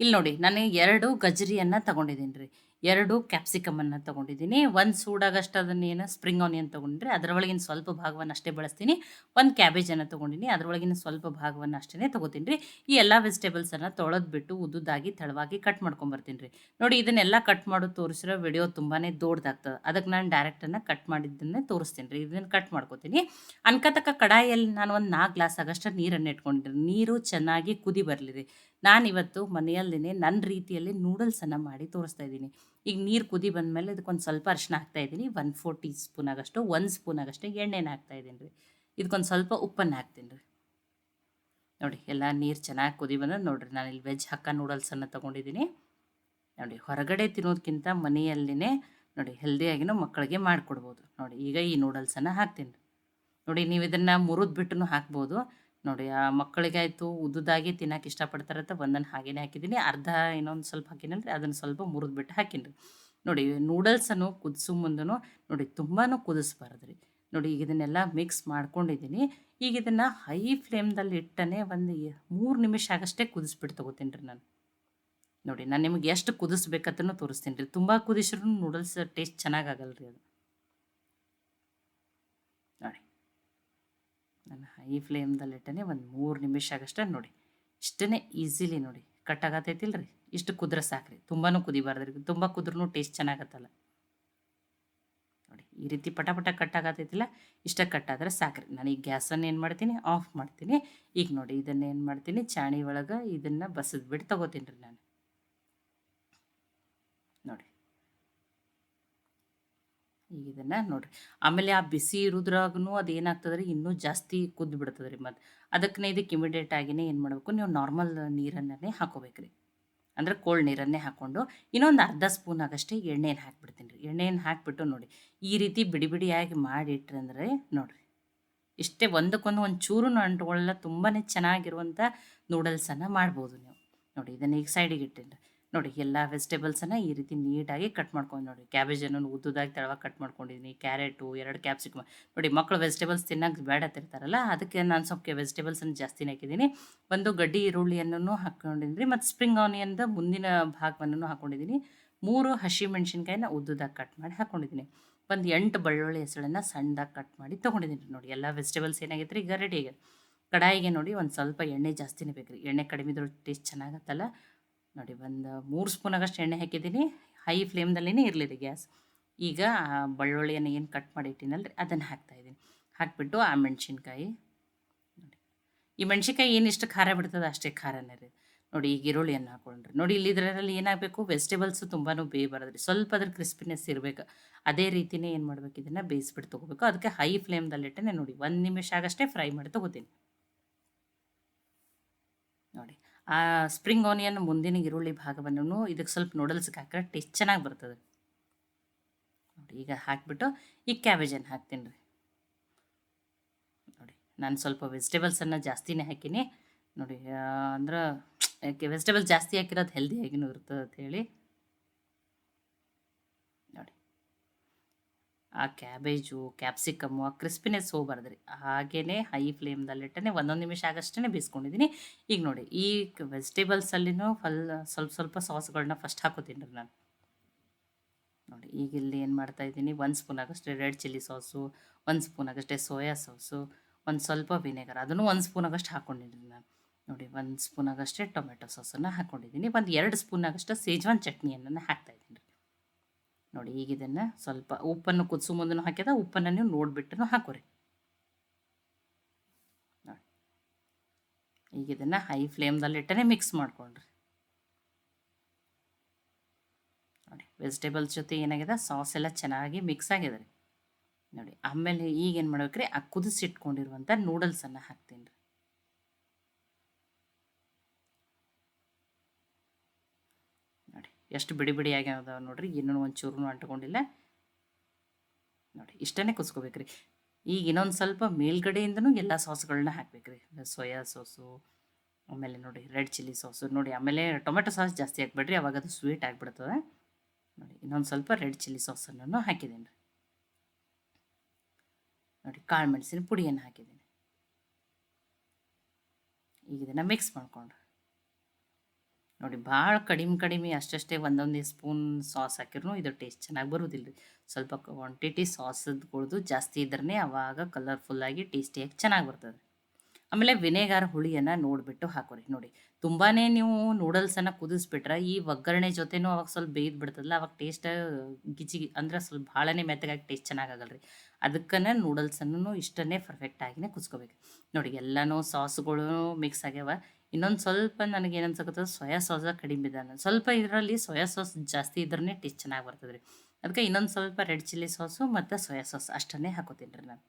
ಇಲ್ಲಿ ನೋಡಿ, ನಾನು ಎರಡು ಗಜರಿಯನ್ನು ತಗೊಂಡಿದ್ದೀನಿ ರೀ. ಎರಡು ಕ್ಯಾಪ್ಸಿಕಮನ್ನು ತಗೊಂಡಿದ್ದೀನಿ. ಒಂದು ಸೂಡಾಗಷ್ಟು ಅದನ್ನ ಏನು ಸ್ಪ್ರಿಂಗ್ ಆನಿಯನ್ ತೊಗೊಂಡ್ರೆ ಅದರೊಳಗಿನ ಸ್ವಲ್ಪ ಭಾಗವನ್ನು ಅಷ್ಟೇ ಬಳಸ್ತೀನಿ. ಒಂದು ಕ್ಯಾಬೇಜನ್ನು ತೊಗೊಂಡಿನಿ, ಅದರೊಳಗಿನ ಸ್ವಲ್ಪ ಭಾಗವನ್ನು ಅಷ್ಟೇ ತೊಗೋತೀನಿ ರೀ. ಈ ಎಲ್ಲ ವೆಜಿಟೇಬಲ್ಸನ್ನು ತೊಳೆದ್ಬಿಟ್ಟು ಉದ್ದುದಾಗಿ ತಳವಾಗಿ ಕಟ್ ಮಾಡ್ಕೊಂಬರ್ತೀನಿ ರೀ. ನೋಡಿ, ಇದನ್ನೆಲ್ಲ ಕಟ್ ಮಾಡೋದು ತೋರಿಸಿರೋ ವಿಡಿಯೋ ತುಂಬಾ ದೊಡ್ಡದಾಗ್ತದೆ ಅದಕ್ಕೆ ನಾನು ಡೈರೆಕ್ಟನ್ನು ಕಟ್ ಮಾಡಿದ್ದನ್ನೇ ತೋರಿಸ್ತೀನಿ ರೀ. ಇದನ್ನು ಕಟ್ ಮಾಡ್ಕೋತೀನಿ. ಅನ್ಕತಕ್ಕ ಕಡಾಯಿಯಲ್ಲಿ ನಾನು ಒಂದು ನಾಲ್ಕು ಗ್ಲಾಸ್ ಆಗಷ್ಟು ನೀರನ್ನು ಇಟ್ಕೊಂಡಿದ್ದೀನಿ. ನೀರು ಚೆನ್ನಾಗಿ ಕುದಿ ಬರಲಿ ರೀ. ನಾನಿವತ್ತು ಮನೆಯಲ್ಲೇ ನನ್ನ ರೀತಿಯಲ್ಲಿ ನೂಡಲ್ಸನ್ನು ಮಾಡಿ ತೋರಿಸ್ತಾ ಇದ್ದೀನಿ. ಈಗ ನೀರು ಕುದಿ ಬಂದಮೇಲೆ ಇದಕ್ಕೊಂದು ಸ್ವಲ್ಪ ಅರಿಶಿನ ಹಾಕ್ತಾ ಇದ್ದೀನಿ. ಒನ್ ಫೋರ್ ಟೀ ಸ್ಪೂನ್ ಆಗಷ್ಟು ಒಂದು ಸ್ಪೂನ್ ಆಗಷ್ಟೇ ಎಣ್ಣೆನ ಹಾಕ್ತಾ ಇದ್ದೀನಿ ರೀ. ಇದಕ್ಕೊಂದು ಸ್ವಲ್ಪ ಉಪ್ಪನ್ನು ಹಾಕ್ತೀನಿ ರೀ. ನೋಡಿ, ಎಲ್ಲ ನೀರು ಚೆನ್ನಾಗಿ ಕುದಿ ಬಂದ್ರೆ ನೋಡಿರಿ ನಾನು ಇಲ್ಲಿ ವೆಜ್ ಹಕ್ಕ ನೂಡಲ್ಸನ್ನು ತೊಗೊಂಡಿದ್ದೀನಿ. ನೋಡಿ, ಹೊರಗಡೆ ತಿನ್ನೋದಕ್ಕಿಂತ ಮನೆಯಲ್ಲೇ ನೋಡಿ ಹೆಲ್ದಿಯಾಗಿನೂ ಮಕ್ಕಳಿಗೆ ಮಾಡಿಕೊಡ್ಬೋದು. ನೋಡಿ, ಈಗ ಈ ನೂಡಲ್ಸನ್ನು ಹಾಕ್ತೀನಿ. ನೋಡಿ ನೀವು ಇದನ್ನು ಮುರಿದು ಬಿಟ್ಟು ಹಾಕ್ಬೋದು. ನೋಡಿ, ಆ ಮಕ್ಕಳಿಗಾಯಿತು ಉದ್ದುದಾಗಿ ತಿನ್ನಕ್ಕೆ ಅಂತ ಒಂದನ್ನು ಹಾಗೇನೆ ಹಾಕಿದ್ದೀನಿ. ಅರ್ಧ ಇನ್ನೊಂದು ಸ್ವಲ್ಪ ಹಾಕಿನಲ್ರಿ ಅದನ್ನು ಸ್ವಲ್ಪ ಮುರಿದ್ಬಿಟ್ಟು ಹಾಕಿನಿ. ನೋಡಿ, ನೂಡಲ್ಸನ್ನು ಕುದಿಸೋ ಮುಂದೂ ನೋಡಿ ತುಂಬಾ ಕುದಿಸ್ಬಾರ್ದು ರೀ ನೋಡಿ, ಈಗ ಇದನ್ನೆಲ್ಲ ಮಿಕ್ಸ್ ಮಾಡ್ಕೊಂಡಿದ್ದೀನಿ. ಈಗ ಇದನ್ನು ಹೈ ಫ್ಲೇಮ್ದಲ್ಲಿ ಇಟ್ಟನೆ ಒಂದು ಮೂರು ನಿಮಿಷ ಆಗಷ್ಟೇ ಕುದಿಸ್ಬಿಟ್ಟು ತೊಗೋತೀನಿ ರೀ ನಾನು. ನೋಡಿ, ನಾನು ನಿಮ್ಗೆ ಎಷ್ಟು ಕುದಿಸ್ಬೇಕತ್ತೂ ತೋರಿಸ್ತೀನಿ ರೀ ತುಂಬ ಕುದಿಸ್ರೂ ನೂಡಲ್ಸ್ ಟೇಸ್ಟ್ ಚೆನ್ನಾಗಾಗಲ್ಲ ರೀ ಅದು. ನೋಡಿ. ನಾನು ಹೈ ಫ್ಲೇಮ್ದಲ್ಲಿಟ್ಟನೆ ಒಂದು ಮೂರು ನಿಮಿಷ ಆಗಷ್ಟೇ ನೋಡಿ. ಇಷ್ಟೇ ಈಸಿಲಿ ನೋಡಿ. ಕಟ್ ರೀ ಇಷ್ಟು ಕುದ್ರೆ ಸಾಕ್ರಿ. ತುಂಬಾ ಕುದಿಬಾರ್ದು ರೀ ತುಂಬ ಕುದ್ರೂ ಟೇಸ್ಟ್ ಚೆನ್ನಾಗತ್ತಲ್ಲ. ನೋಡಿ, ಈ ರೀತಿ ಪಟ ಕಟ್ ಆಗತೈತಿಲ್ಲ ಇಷ್ಟ ಕಟ್ ಆದರೆ ಸಾಕ್ರಿ. ನಾನು ಈಗ ಗ್ಯಾಸನ್ನು ಏನು ಮಾಡ್ತೀನಿ? ಆಫ್ ಮಾಡ್ತೀನಿ. ಈಗ ನೋಡಿ, ಇದನ್ನು ಏನು ಮಾಡ್ತೀನಿ? ಚಾಣಿ ಒಳಗೆ ಇದನ್ನು ಬಸದ್ಬಿಟ್ಟು ತಗೋತೀನಿ ರೀ ನಾನು. ನೋಡಿ. ಇದನ್ನು ನೋಡಿರಿ. ಆಮೇಲೆ ಆ ಬಿಸಿ ಇರೋದ್ರಾಗೂ ಅದು ಏನಾಗ್ತದೆ ಇನ್ನೂ ಜಾಸ್ತಿ ಕುದ್ದು ಬಿಡ್ತದೆ ರೀ ಮತ್ತು. ಅದಕ್ಕೆ ಇದಕ್ಕೆ ಇಮಿಡಿಯೇಟ್ ಆಗಿನೇ ಏನು ಮಾಡಬೇಕು? ನೀವು ನಾರ್ಮಲ್ ನೀರನ್ನೇ ಹಾಕೋಬೇಕು ರೀ ಅಂದರೆ ಕೋಲ್ಡ್ ನೀರನ್ನೇ ಹಾಕ್ಕೊಂಡು ಇನ್ನೊಂದು ಅರ್ಧ ಸ್ಪೂನ್ ಆಗಷ್ಟೇ ಎಣ್ಣೆಯನ್ನು ಹಾಕ್ಬಿಡ್ತೀನಿ ರೀ. ಎಣ್ಣೆಯನ್ನು ಹಾಕಿಬಿಟ್ಟು ನೋಡಿ. ಈ ರೀತಿ ಬಿಡಿ ಬಿಡಿಯಾಗಿ ಮಾಡಿಟ್ರಿ ಅಂದರೆ ನೋಡಿರಿ. ಇಷ್ಟೇ ಒಂದಕ್ಕೊಂದು ಒಂದು ಚೂರು ಅಂಟ್ಕೊಳ್ಳಲ್ಲ ತುಂಬಾ ಚೆನ್ನಾಗಿರುವಂಥ ನೂಡಲ್ಸನ್ನು ಮಾಡ್ಬೋದು ನೀವು. ನೋಡಿ ಇದನ್ನು ಈಗ ಸೈಡಿಗೆ ಇಟ್ಟಿನಿ ನೋಡಿ ಎಲ್ಲ ವೆಜಿಟೇಬಲ್ಸನ್ನು ಈ ರೀತಿ ನೀಟಾಗಿ ಕಟ್ ಮಾಡ್ಕೊಂಡು ನೋಡಿ. ಕ್ಯಾಬೇಜನ್ನು ಉದ್ದುದಾಗಿ ತೆಳವಾಗಿ ಕಟ್ ಮಾಡ್ಕೊಂಡಿದ್ದೀನಿ ಕ್ಯಾರೆಟು, ಎರಡು ಕ್ಯಾಪ್ಸಿಕಮ್. ನೋಡಿ ಮಕ್ಕಳು ವೆಜಿಟೇಬಲ್ಸ್ ತಿನ್ನೋಕೆ ಬೇಡ ತಿರ್ತಾರಲ್ಲ ಅದಕ್ಕೆ ನಾನು ಸ್ವಲ್ಪ ವೆಜಿಟೇಬಲ್ಸನ್ನು ಜಾಸ್ತಿನೇ ಹಾಕಿದ್ದೀನಿ ಒಂದು ಗಡ್ಡಿ ಈರುಳ್ಳಿಯನ್ನು ಹಾಕ್ಕೊಂಡಿದ್ದೀನಿ ಮತ್ತು ಸ್ಪ್ರಿಂಗ್ ಆನಿಯನ್ದ ಮುಂದಿನ ಭಾಗವನ್ನು ಹಾಕ್ಕೊಂಡಿದ್ದೀನಿ ಮೂರು ಹಸಿ ಮೆಣಸಿನ್ಕಾಯಿನ ಉದ್ದುದಾಗಿ ಕಟ್ ಮಾಡಿ ಹಾಕ್ಕೊಂಡಿದ್ದೀನಿ ಒಂದು ಎಂಟು ಬೆಳ್ಳುಳ್ಳಿ ಹೆಸಳನ್ನು ಸಣ್ಣದಾಗಿ ಕಟ್ ಮಾಡಿ ತೊಗೊಂಡಿದ್ದೀನಿ ನೋಡಿ. ಎಲ್ಲ ವೆಜಿಟೇಬಲ್ಸ್ ಏನಾಗೈತೆ ರೀ ಈಗ ರೆಡಿ ಆಗಿದೆ ಕಡಾಯಿಗೆ ನೋಡಿ ಒಂದು ಸ್ವಲ್ಪ ಎಣ್ಣೆ ಜಾಸ್ತಿನೇ ಬೇಕು ರೀ ಎಣ್ಣೆ ಕಡಿಮೆ ಇದ್ರೂ ಟೇಸ್ಟ್ ಚೆನ್ನಾಗತ್ತಲ್ಲ. ನೋಡಿ, ಒಂದು ಮೂರು ಸ್ಪೂನ್ ಆಗಷ್ಟು ಎಣ್ಣೆ ಹಾಕಿದ್ದೀನಿ. ಹೈ ಫ್ಲೇಮ್ದಲ್ಲೇ ಇರಲಿದೆ ಗ್ಯಾಸ್. ಈಗ ಬೆಳ್ಳುಳ್ಳಿಯನ್ನು ಏನು ಕಟ್ ಮಾಡಿ ಇಟ್ಟಿನಲ್ಲ ರೀ ಅದನ್ನು ಹಾಕ್ತಾಯಿದ್ದೀನಿ ಹಾಕಿಬಿಟ್ಟು ಆ ಮೆಣಸಿನ್ಕಾಯಿ. ನೋಡಿ, ಈ ಮೆಣಸಿನ್ಕಾಯಿ ಏನಿಷ್ಟು ಖಾರ ಬಿಡ್ತದೆ ಅಷ್ಟೇ ಖಾರನೇ ರೀ. ನೋಡಿ ಈಗ ಈರುಳ್ಳಿಯನ್ನು ಹಾಕೊಂಡ್ರಿ. ನೋಡಿ, ಇಲ್ಲಿ ಇದರಲ್ಲಿ ಏನಾಗಬೇಕು ವೆಜಿಟೇಬಲ್ಸು ತುಂಬಾ ಬೇಯ ರೀ ಸ್ವಲ್ಪ ಅದ್ರ ಕ್ರಿಸ್ಪಿನೆಸ್ ಇರಬೇಕು. ಅದೇ ರೀತಿಯೇ ಏನು ಮಾಡ್ಬೇಕು, ಇದನ್ನು ಬೇಯಿಸ್ಬಿಟ್ಟು ತೊಗೋಬೇಕು. ಅದಕ್ಕೆ ಹೈ ಫ್ಲೇಮ್ದಲ್ಲಿಟ್ಟೆ ನೋಡಿ, ಒಂದು ನಿಮಿಷ ಆಗಷ್ಟೇ ಫ್ರೈ ಮಾಡಿ ತೊಗೋತೀನಿ. ಆ ಸ್ಪ್ರಿಂಗ್ ಆನಿಯನ್ ಮುಂದಿನ ಈರುಳ್ಳಿ ಭಾಗವನ್ನು ಇದಕ್ಕೆ ಸ್ವಲ್ಪ ನೂಡಲ್ಸ್ಗೆ ಹಾಕಿದ್ರೆ ಟೇಸ್ಟ್ ಚೆನ್ನಾಗಿ ಬರ್ತದೆ. ನೋಡಿ, ಈಗ ಹಾಕಿಬಿಟ್ಟು ಈ ಕ್ಯಾಬೇಜನ್ನು ಹಾಕ್ತೀನಿ ರೀ. ನೋಡಿ, ನಾನು ಸ್ವಲ್ಪ ವೆಜಿಟೇಬಲ್ಸನ್ನು ಜಾಸ್ತಿನೇ ಹಾಕೀನಿ. ನೋಡಿ ಅಂದ್ರೆ ವೆಜಿಟೇಬಲ್ಸ್ ಜಾಸ್ತಿ ಹಾಕಿರೋದು ಹೆಲ್ದಿಯಾಗಿನೂ ಇರ್ತದೆ ಅಂತ ಹೇಳಿ ನೋಡಿ ಆ ಕ್ಯಾಬೇಜು ಕ್ಯಾಪ್ಸಿಕಮ್ಮು ಆ ಕ್ರಿಸ್ಪಿನೆಸ್ ಹೋಗ್ಬಾರ್ದು ರೀ ಹಾಗೇ ಹೈ ಫ್ಲೇಮ್ದಲ್ಲಿಟ್ಟನೆ ಒಂದೊಂದು ನಿಮಿಷ ಆಗಷ್ಟೇ ಬೇಯಿಸ್ಕೊಂಡಿದ್ದೀನಿ ಈಗ ನೋಡಿ, ಈ ವೆಜಿಟೇಬಲ್ಸಲ್ಲಿನೂ ಫಲ್ ಸ್ವಲ್ಪ ಸ್ವಲ್ಪ ಸಾಸ್ಗಳನ್ನ ಫಸ್ಟ್ ಹಾಕೋತೀನಿ ರೀ ನಾನು. ನೋಡಿ, ಈಗ ಇಲ್ಲಿ ಏನು ಮಾಡ್ತಾ ಇದ್ದೀನಿ? ಒಂದು ಸ್ಪೂನ್ ಆಗಷ್ಟೇ ರೆಡ್ ಚಿಲ್ಲಿ ಸಾಸು ಒಂದು ಸ್ಪೂನ್ ಆಗಷ್ಟೇ ಸೋಯಾ ಸಾಸು ಒಂದು ಸ್ವಲ್ಪ ವಿನೆಗರ್ ಅದನ್ನು ಒಂದು ಸ್ಪೂನ್ ಆಗಷ್ಟು ಹಾಕ್ಕೊಂಡಿದ್ದೀನಿ ನಾನು. ನೋಡಿ, ಒಂದು ಸ್ಪೂನ್ ಆಗಷ್ಟೇ ಟೊಮೆಟೊ ಸಾಸನ್ನು ಹಾಕ್ಕೊಂಡಿದ್ದೀನಿ ಒಂದು ಎರಡು ಸ್ಪೂನ್ ಆಗಷ್ಟು ಸೇಜ್ವಾನ್ ಚಟ್ನಿಯನ್ನು ಹಾಕ್ತಾಯಿದ್ದೀನಿ ನೋಡಿ, ಈಗ ಇದನ್ನು ಸ್ವಲ್ಪ ಉಪ್ಪನ್ನು ಕುದಿಸೋ ಮುಂದೂ ಹಾಕಿದ ಉಪ್ಪನ್ನು ನೀವು ನೋಡಿಬಿಟ್ಟು ಹಾಕೋರಿ. ನೋಡಿ. ಈಗ ಇದನ್ನು ಹೈ ಫ್ಲೇಮ್ದಲ್ಲಿಟ್ಟನೆ ಮಿಕ್ಸ್ ಮಾಡ್ಕೊಳ್ರಿ ನೋಡಿ ವೆಜಿಟೇಬಲ್ಸ್ ಜೊತೆ ಏನಾಗಿದೆ ಸಾಸ್ ಎಲ್ಲ ಚೆನ್ನಾಗಿ ಮಿಕ್ಸ್ ಆಗಿದೆ ರೀ. ನೋಡಿ, ಆಮೇಲೆ ಈಗೇನು ಮಾಡ್ಬೇಕು ರೀ ಆ ಕುದಿಸಿಟ್ಕೊಂಡಿರುವಂಥ ನೂಡಲ್ಸನ್ನು ಹಾಕ್ತೀನಿ ರೀ ನೋಡಿ ಎಷ್ಟು ಬಿಡಿ ಬಿಡಿ ಆಗ್ಯಾವ ನೋಡ್ರಿ, ಇನ್ನೂ ಚೂರು ಅಂಟ್ಕೊಂಡಿಲ್ಲ. ನೋಡಿ ಇಷ್ಟೇ ಕುಸ್ಕೋಬೇಕ್ರಿ ಈಗ ಇನ್ನೊಂದು ಸ್ವಲ್ಪ ಮೇಲ್ಗಡೆಯಿಂದನೂ ಎಲ್ಲ ಸಾಸ್ಗಳನ್ನ ಹಾಕ್ಬೇಕ್ರಿ. ಸೋಯಾ ಸಾಸು, ಆಮೇಲೆ ನೋಡಿ ರೆಡ್ ಚಿಲ್ಲಿ ಸಾಸು. ನೋಡಿ ಆಮೇಲೆ ಟೊಮೆಟೊ ಸಾಸ್ ಜಾಸ್ತಿ ಹಾಕ್ಬೇಡ್ರಿ, ಅವಾಗ ಅದು ಸ್ವೀಟ್ ಆಗಿಬಿಡ್ತದೆ. ನೋಡಿ ಇನ್ನೊಂದು ಸ್ವಲ್ಪ ರೆಡ್ ಚಿಲ್ಲಿ ಸಾಸನ್ನು ಹಾಕಿದ್ದೀನಿ ರೀ ನೋಡಿ ಕಾಳು ಮೆಣಸಿನ ಪುಡಿಯನ್ನು ಹಾಕಿದ್ದೀನಿ ಈಗ ಇದನ್ನು ಮಿಕ್ಸ್ ಮಾಡ್ಕೊಂಡ್ರಿ. ನೋಡಿ ಭಾಳ ಕಡಿಮೆ ಕಡಿಮೆ ಅಷ್ಟಷ್ಟೇ ಒಂದೊಂದೇ ಸ್ಪೂನ್ ಸಾಸ್ ಹಾಕಿರೂ ಇದು ಟೇಸ್ಟ್ ಚೆನ್ನಾಗಿ ಬರೋದಿಲ್ಲ ರೀ ಸ್ವಲ್ಪ ಕ್ವಾಂಟಿಟಿ ಸಾಸದ್ಗಳ್ದು ಜಾಸ್ತಿ ಇದ್ರೇ ಅವಾಗ ಕಲರ್ಫುಲ್ಲಾಗಿ ಟೇಸ್ಟಿಯಾಗಿ ಚೆನ್ನಾಗಿ ಬರ್ತದೆ ಆಮೇಲೆ ವಿನೆಗಾರ್ ಹುಳಿಯನ್ನು ನೋಡಿಬಿಟ್ಟು ಹಾಕೋರಿ. ನೋಡಿ ತುಂಬಾ ನೀವು ನೂಡಲ್ಸನ್ನು ಕುದಿಸ್ಬಿಟ್ರೆ ಈ ಒಗ್ಗರಣೆ ಜೊತೆನೂ ಅವಾಗ ಸ್ವಲ್ಪ ಬೇಯ್ದು ಬಿಡ್ತದಲ್ಲ, ಅವಾಗ ಟೇಸ್ಟ್ ಗಿಜಿ ಅಂದ್ರೆ ಸ್ವಲ್ಪ ಭಾಳನೇ ಮೆತ್ತಗಾಗಿ ಟೇಸ್ಟ್ ಚೆನ್ನಾಗಾಗಲ್ಲ ರೀ ಅದಕ್ಕನೇ ನೂಡಲ್ಸನ್ನು ಇಷ್ಟನ್ನೇ ಪರ್ಫೆಕ್ಟಾಗಿನೇ ಕುದಿಸ್ಕೋಬೇಕು. ನೋಡಿ ಎಲ್ಲನೂ ಸಾಸ್ಗಳು ಮಿಕ್ಸ್ ಆಗ್ಯಾವ. ಇನ್ನೊಂದು ಸ್ವಲ್ಪ ನನಗೆ ಏನು ಅನ್ಸಕತ್ತದ ಸೋಯಾ ಸಾಸ ಕಡಿಮೆ ಇದೆ ಅನ್ನೋದು. ಸ್ವಲ್ಪ ಇದರಲ್ಲಿ ಸೋಯಾ ಸಾಸ್ ಜಾಸ್ತಿ ಇದ್ರೇ ಟೇಸ್ಟ್ ಚೆನ್ನಾಗಿ ಬರ್ತದೆ ರೀ ಅದಕ್ಕೆ ಇನ್ನೊಂದು ಸ್ವಲ್ಪ ರೆಡ್ ಚಿಲ್ಲಿ ಸಾಸು ಮತ್ತು ಸೋಯಾ ಸಾಸ್ ಅಷ್ಟನ್ನೇ ಹಾಕೋತೀನಿ ರೀ ನಾನು.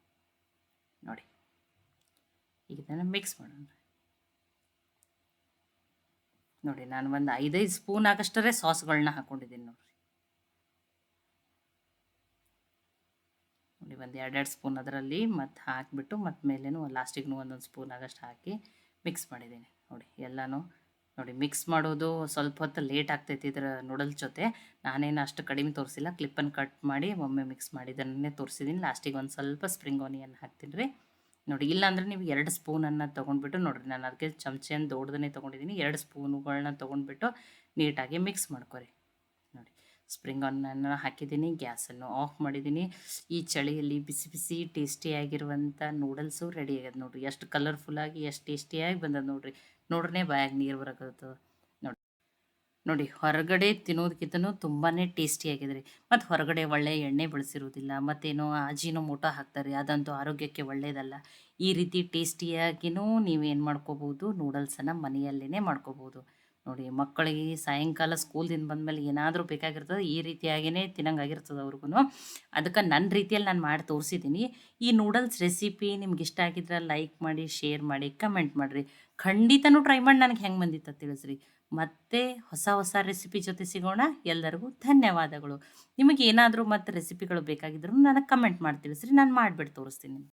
ನೋಡಿ. ಈಗ ಇದನ್ನು ಮಿಕ್ಸ್ ಮಾಡೋಣ. ನೋಡಿ, ನಾನು ಒಂದು ಐದೈದು ಸ್ಪೂನ್ ಆಗಷ್ಟರೇ ಸಾಸ್ಗಳನ್ನ ಹಾಕೊಂಡಿದ್ದೀನಿ ನೋಡಿರಿ. ನೋಡಿ, ಒಂದು ಎರಡೆರಡು ಸ್ಪೂನ್ ಅದರಲ್ಲಿ ಮತ್ತು ಹಾಕಿಬಿಟ್ಟು ಮತ್ತು ಮೇಲೇನು ಲಾಸ್ಟಿಗೂ ಒಂದೊಂದು ಸ್ಪೂನ್ ಆಗಷ್ಟು ಹಾಕಿ ಮಿಕ್ಸ್ ಮಾಡಿದ್ದೀನಿ. ನೋಡಿ, ಎಲ್ಲನೂ ನೋಡಿ ಮಿಕ್ಸ್ ಮಾಡೋದು ಸ್ವಲ್ಪ ಹೊತ್ತು ಲೇಟ್ ಆಗ್ತೈತಿ ಇದರ ನೂಡಲ್ಸ್ ಜೊತೆ. ನಾನೇನು ಅಷ್ಟು ಕಡಿಮೆ ತೋರಿಸಿಲ್ಲ. ಕ್ಲಿಪ್ಪನ್ನು ಕಟ್ ಮಾಡಿ ಒಮ್ಮೆ ಮಿಕ್ಸ್ ಮಾಡಿದ್ದನ್ನೇ ತೋರಿಸಿದ್ದೀನಿ ಲಾಸ್ಟಿಗೆ ಒಂದು ಸ್ವಲ್ಪ ಸ್ಪ್ರಿಂಗ್ ಆನಿಯನ್ ಹಾಕ್ತೀನಿ ರೀ. ನೋಡಿ, ಇಲ್ಲಾಂದ್ರೆ ನೀವು ಎರಡು ಸ್ಪೂನನ್ನು ತೊಗೊಂಡ್ಬಿಟ್ಟು ನೋಡಿರಿ, ನಾನು ಅದಕ್ಕೆ ಚಮಚೆಯನ್ನು ದೊಡ್ಡದನ್ನೇ ತೊಗೊಂಡಿದ್ದೀನಿ ಎರಡು ಸ್ಪೂನುಗಳನ್ನ ತೊಗೊಂಡ್ಬಿಟ್ಟು ನೀಟಾಗಿ ಮಿಕ್ಸ್ ಮಾಡ್ಕೊರಿ ನೋಡಿ ಸ್ಪ್ರಿಂಗ್ ಆನಿಯನ್ನ ಹಾಕಿದ್ದೀನಿ ಗ್ಯಾಸನ್ನು ಆಫ್ ಮಾಡಿದ್ದೀನಿ ಈ ಚಳಿಯಲ್ಲಿ ಬಿಸಿ ಬಿಸಿ ಟೇಸ್ಟಿಯಾಗಿರುವಂಥ ನೂಡಲ್ಸು ರೆಡಿ ಆಗ್ಯದ ನೋಡಿರಿ. ಎಷ್ಟು ಕಲರ್ಫುಲ್ಲಾಗಿ ಎಷ್ಟು ಟೇಸ್ಟಿಯಾಗಿ ಬಂದದ ನೋಡಿರಿ. ನೋಡ್ರೇ ಬಾಯಾಗ ನೀರು ಬರಕತ್ತದ. ನೋಡಿ ನೋಡಿ ಹೊರಗಡೆ ತಿನ್ನೋದಕ್ಕಿಂತನೂ ತುಂಬಾ ಟೇಸ್ಟಿಯಾಗಿದೆ ರೀ. ಮತ್ತು ಹೊರಗಡೆ ಒಳ್ಳೆ ಎಣ್ಣೆ ಬಳಸಿರೋದಿಲ್ಲ, ಮತ್ತೇನೋ ಅಜಿನೋ ಮೂಟ ಹಾಕ್ತಾರೆ ಅದಂತೂ ಆರೋಗ್ಯಕ್ಕೆ ಒಳ್ಳೆಯದಲ್ಲ ಈ ರೀತಿ ಟೇಸ್ಟಿಯಾಗಿನೂ ನೀವೇನು ಮಾಡ್ಕೋಬೋದು ನೂಡಲ್ಸನ್ನು ಮನೆಯಲ್ಲೇ ಮಾಡ್ಕೋಬೋದು ನೋಡಿ, ಮಕ್ಕಳಿಗೆ ಸಾಯಂಕಾಲ ಸ್ಕೂಲ್ದಿಂದ ಬಂದಮೇಲೆ ಏನಾದರೂ ಬೇಕಾಗಿರ್ತದೆ, ಈ ರೀತಿಯಾಗಿಯೇ ತಿನ್ನಂಗಾಗಿರ್ತದೆ ಅವ್ರಿಗೂ ಅದಕ್ಕೆ ನನ್ನ ರೀತಿಯಲ್ಲಿ ನಾನು ಮಾಡಿ ತೋರಿಸಿದ್ದೀನಿ ಈ ನೂಡಲ್ಸ್ ರೆಸಿಪಿ ನಿಮ್ಗೆ ಇಷ್ಟ ಆಗಿದ್ರೆ ಲೈಕ್ ಮಾಡಿ, ಶೇರ್ ಮಾಡಿ, ಕಮೆಂಟ್ ಮಾಡಿರಿ. ಖಂಡಿತನೂ ಟ್ರೈ ಮಾಡಿ ನನಗೆ ಹೆಂಗೆ ಬಂದಿತ್ತ ತಿಳಿಸ್ರಿ. ಮತ್ತೆ ಹೊಸ ಹೊಸ ರೆಸಿಪಿ ಜೊತೆ ಸಿಗೋಣ. ಎಲ್ಲರಿಗೂ ಧನ್ಯವಾದಗಳು. ನಿಮಗೆ ಏನಾದರೂ ಮತ್ತು ರೆಸಿಪಿಗಳು ಬೇಕಾಗಿದ್ದರೂ ನನಗೆ ಕಮೆಂಟ್ ಮಾಡಿ ತಿಳಿಸ್ರಿ. ನಾನು ಮಾಡಿಬಿಟ್ಟು ತೋರಿಸ್ತೀನಿ